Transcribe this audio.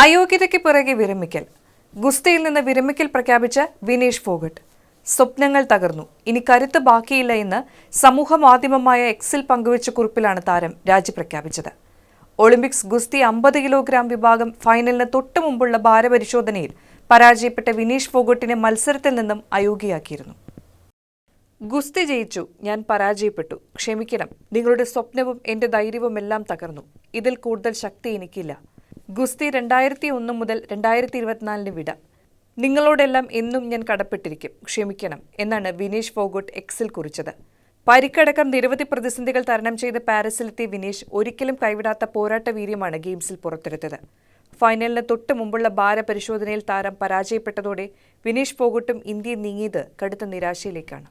അയോഗ്യതയ്ക്ക് പിറകെ വിരമിക്കൽ. ഗുസ്തിയിൽ നിന്ന് വിരമിക്കൽ പ്രഖ്യാപിച്ച വിനേഷ് ഫോഗട്ട്. സ്വപ്നങ്ങൾ തകർന്നു. ഇനി കരുത്ത് ബാക്കിയില്ല എന്ന് സമൂഹ മാധ്യമമായ എക്സിൽ പങ്കുവച്ച കുറിപ്പിലാണ് താരം രാജി പ്രഖ്യാപിച്ചത്. ഒളിമ്പിക്സ് ഗുസ്തി അമ്പത് കിലോഗ്രാം വിഭാഗം ഫൈനലിന് തൊട്ടു മുമ്പുള്ള ഭാരപരിശോധനയിൽ പരാജയപ്പെട്ട വിനീഷ് ഫോഗട്ടിനെ മത്സരത്തിൽ നിന്നും അയോഗ്യയാക്കിയിരുന്നു. ഗുസ്തി ജയിച്ചു. ഞാൻ പരാജയപ്പെട്ടു. ക്ഷമിക്കണം. നിങ്ങളുടെ സ്വപ്നവും എന്റെ ധൈര്യവും എല്ലാം തകർന്നു. ഇതിൽ കൂടുതൽ ശക്തി എനിക്കില്ല. ഗുസ്തി രണ്ടായിരത്തി ഒന്ന് മുതൽ രണ്ടായിരത്തി ഇരുപത്തിനാലിന് വിട. നിങ്ങളോടെല്ലാം എന്നും ഞാൻ കടപ്പെട്ടിരിക്കും. ക്ഷമിക്കണം എന്നാണ് വിനീഷ് ഫോഗോട്ട് എക്സിൽ കുറിച്ചത്. പരിക്കടക്കം നിരവധി പ്രതിസന്ധികൾ തരണം ചെയ്ത് പാരീസിലെത്തിയ വിനീഷ് ഒരിക്കലും കൈവിടാത്ത പോരാട്ട വീര്യമാണ് ഗെയിംസിൽ പുറത്തെടുത്തത്. ഫൈനലിന് തൊട്ട് മുമ്പുള്ള ഭാരപരിശോധനയിൽ താരം പരാജയപ്പെട്ടതോടെ വിനീഷ് ഫോഗട്ടും ഇന്ത്യയെ നീങ്ങിയത് കടുത്ത നിരാശയിലേക്കാണ്.